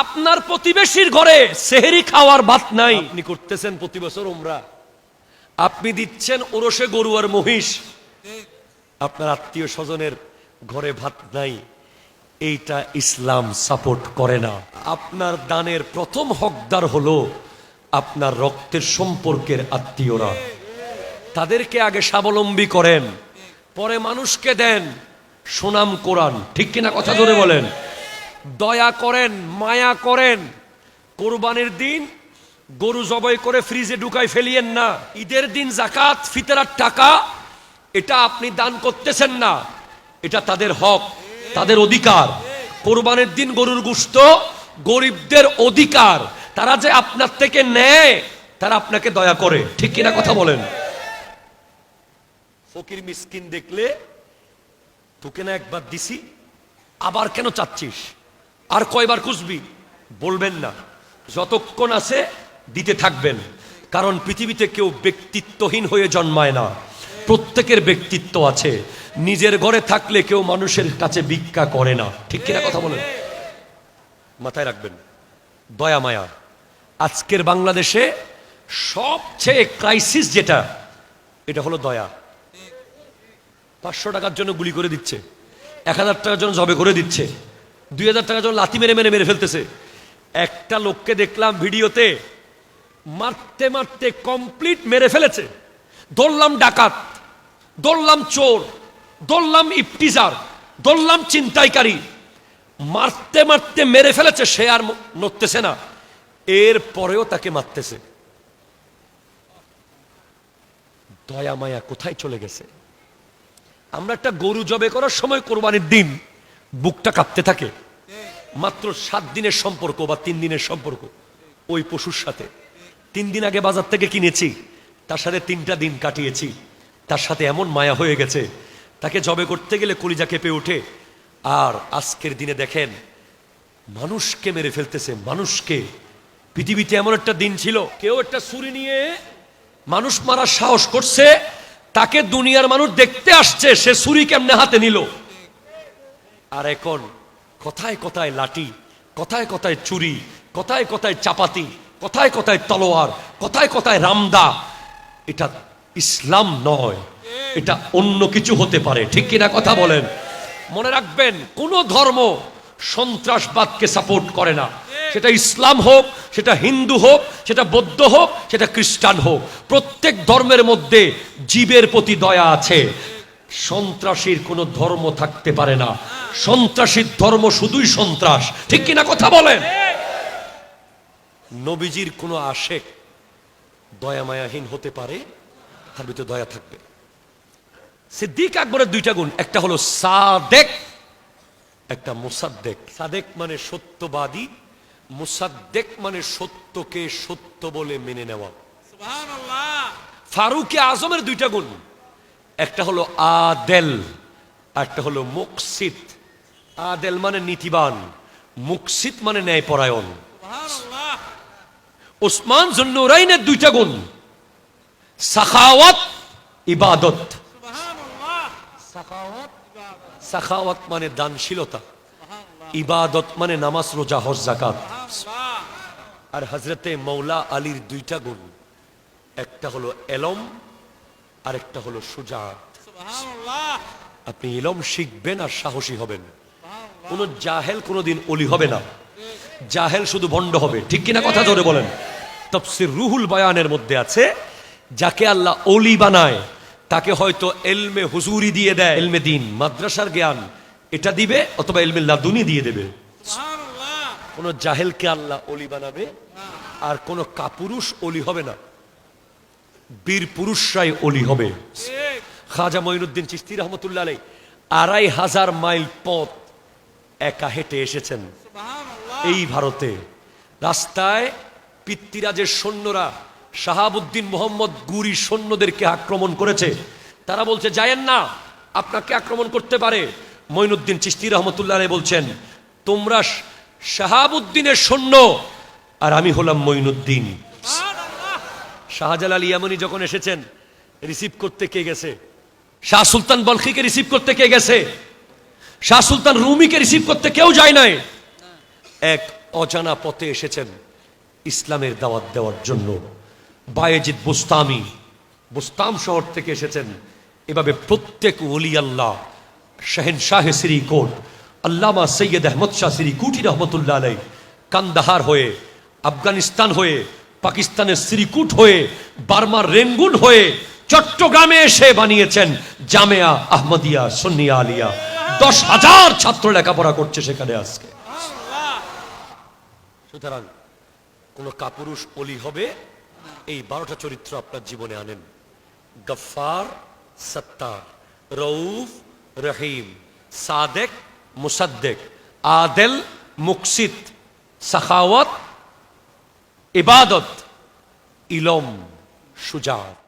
আপনার প্রতিবেশীর ঘরে সেহেরি খাওয়ার ভাত নাই। আপনি করতেছেন প্রতি বছর ওমরা আপনি দিচ্ছেন ওরসে গরু আর মহিষ। আপনার আত্মীয় স্বজনের ঘরে ভাত নাই। এইটা ইসলাম সাপোর্ট করে না। আপনার দানের প্রথম হকদার হলো আপনার রক্তের সম্পর্কের আত্মীয়রা। তাদেরকে আগে স্বাবলম্বী করেন, পরে মানুষকে দেন। সুনাম কোরআন, ঠিক কিনা কথা ধরে বলেন? দয়া করেন, মায়া করেন। কোরবানির দিন গরু জবাই করে ফ্রিজে ঢুকাই ফেলিয়েন না। ঈদের দিন জাকাত ফিতরার টাকা, এটা আপনি দান করতেছেন না। এটা তাদের হক, তাদের অধিকার। কোরবানের দিন গরুর গুস্ত গরিবদের অধিকার। তারা যে আপনার থেকে নেয়, তারা আপনাকে দয়া করে। ঠিক কিনা কথা বলেন? ফকির মিসকিন দেখলে, তোকে না একবার দিছি, আবার কেন চাচ্ছিস? আর কয়বার খুঁজবি? বলবেন না। যতক্ষণ আছে, দিতে থাকবেন। কারণ পৃথিবীতে কেউ ব্যক্তিত্বহীন হয়ে জন্মায় না। প্রত্যেকের ব্যক্তিত্ব আছে। নিজের ঘরে থাকলে কেউ মানুষের কাছে ভিক্ষা করে না। ঠিক কিনা কথা বলেন? মাথায় রাখবেন। দয়া মায়া, আজকের বাংলাদেশে সবচেয়ে ক্রাইসিস যেটা, এটা হলো দয়া। পাঁচশো টাকার জন্য গুলি করে দিচ্ছে। এক হাজার টাকার জন্য জবে করে দিচ্ছে। দুই হাজার টাকা জন্য লাথি মেরে মেরে মেরে ফেলতেছে। একটা লোককে দেখলাম ভিডিওতে মারতে মারতে কমপ্লিট মেরে ফেলেছে। ধরলাম ডাকাত, ধরলাম চোর, ধরলাম ইপটিজার ধরলাম চিন্তাইকারী মারতে মারতে মেরে ফেলেছে, সে আর নড়তেছে না। এর পরেও তাকে মারতেছে। দয়া মায়া কোথায় চলে গেছে? আমরা একটা গরু জবে করার সময় কোরবানির দিন বুকটা কাঁপতে থাকে। মাত্র সাত দিনের সম্পর্ক বা তিন দিনের সম্পর্ক। ওই পশুর সাথে। তিন দিন আগে বাজার থেকে কিনেছি, তার সাথে তিনটা দিন কাটিয়েছি। তার সাথে এমন মায়া হয়ে গেছে, তাকে জবে করতে গেলে কলিজা কেঁপে ওঠে। আর আজকের দিনে দেখেন, মানুষকে মেরে ফেলতেছে, মানুষকে। পৃথিবীতে এমন একটা দিন ছিল, কেউ একটা ছুরি নিয়ে মানুষ মারার সাহস করছে, তাকে দুনিয়ার মানুষ দেখতে আসছে, সে ছুরি কেমনে হাতে নিল? আর এখন কথায় কথায় লাঠি, কথায় কথায় চুরি, কথায় কথায় চাপাতি, কথায় কথায় তলোয়ার, কথায় কথায় রামদা। এটা ইসলাম নয়, এটা অন্য কিছু হতে পারে। ঠিক কিনা কথা বলেন? মনে রাখবেন, কোন ধর্ম সন্ত্রাসবাদকে সাপোর্ট করে না। সেটা ইসলাম হোক, সেটা হিন্দু হোক, সেটা বৌদ্ধ হোক, সেটা খ্রিস্টান হোক। প্রত্যেক ধর্মের মধ্যে জীবের প্রতি দয়া আছে। সন্ত্রাসীর কোনো ধর্ম থাকতে পারে না। সন্ত্রাসীর ধর্ম শুধুই সন্ত্রাস। ঠিক কিনা কথা বলেন? নবীজির কোনো আশেক দয়া মায়াহীন হতে পারে? তার ভিতরে দয়া থাকবে। সিদ্দিক আকবরের দুইটা গুণ। একটা হলো সাদেক একটা মুসাদ্দেক। সাদেক মানে সত্যবাদী মুসাদ্দেক মানে সত্যকে সত্য বলে মেনে নেওয়া। ফারুকে আজমের দুইটা গুণ। একটা হলো আদেল একটা হলো মুকসিত আদেল মানে নীতিবান মুকসিত মানে ন্যায়পরায়ণ। ওসমান জন্নুরাইনের দুইটা গুণ সাখাওয়াত ইবাদত। সাখাওয়াত মানে দানশীলতা ইবাদত মানে নামাজ রোজা হজ জাকাত আর হজরতে মৌলা আলীর দুইটা গুণ একটা হলো এলম আর একটা হলো সুজাত। আপনি ইলম শিখবেন আর সাহসী হবেন। কোন জাহেল কোনোদিন অলি হবে না। জাহেল শুধু ভণ্ড হবে। ঠিক কিনা কথা ধরে বলেন? তফসির রুহুল বয়ানের মধ্যে আছে যাকে আল্লাহ অলি বানায় তাকে হয়তো এলমে হুজুরি দিয়ে দেয়। এলমে দিন মাদ্রাসার জ্ঞান এটা দিবে অথবা এলমে লাদুনি দিয়ে দেবে। কোন জাহেলকে আল্লাহ অলি বানাবে আর কোন কাপুরুষ অলি হবে না। বীর পুরুষরাই অলি হবে। খাজা মঈনুদ্দিন চিস্তি রহমতুল্লাহ আলাই আড়াই হাজার মাইল পথ একা হেঁটে এসেছেন এই ভারতে। রাস্তায় পিতৃরাজের সৈন্যরা, শাহাবুদ্দিন মোহাম্মদ গুরি সৈন্যদেরকে আক্রমণ করেছে। তারা বলছে, যায়েন না, আপনাকে আক্রমণ করতে পারে। মঈনুদ্দিন চিস্তি রহমতুল্লাহ বলছেন, তোমরা শাহাবুদ্দিনের সৈন্য। আর আমি হলাম মঈনুদ্দিন। শাহজালাল ইয়ামনি যখন এসেছেন, রিসিভ করতে কে গেছে? শাহ সুলতান বলখিকে রিসিভ করতে কে গেছে? শাহ সুলতান রুমিকে রিসিভ করতে কেউ যায় নাই। এক অজানা পথে এসেছেন ইসলামের দাওয়াত দেওয়ার জন্য বায়েজিদ বুস্তামি। বুস্তাম শহর থেকে এসেছেন। এভাবে প্রত্যেক ওলি আল্লাহ শাহেন শাহ শ্রীকোট আল্লামা সৈয়দ আহমদ শাহ শ্রীকুটি রহমতুল্লাহ আলাই কান্দাহার হয়ে, আফগানিস্তান হয়ে, পাকিস্তানের শ্রীকুট হয়ে, বার্মার রেঙ্গুন হয়ে, চট্টগ্রামে এসে বানিয়েছেন জামেয়া আহমদিয়া সন্নিয়া আলিয়া। দশ হাজার ছাত্র লেখাপড়া করছে সেখানে আজকে। সুতরাং কোন কাপুরুষ অলি হবে, এই বারোটা চরিত্র আপনার জীবনে আনেন। গফার সত্তার, রউফ, রহিম, সাদেক, মুসাদ্দেক, আদেল, মুকসিদ, সাখাওয়াত, ইবাদত, ইলম, সুজাত।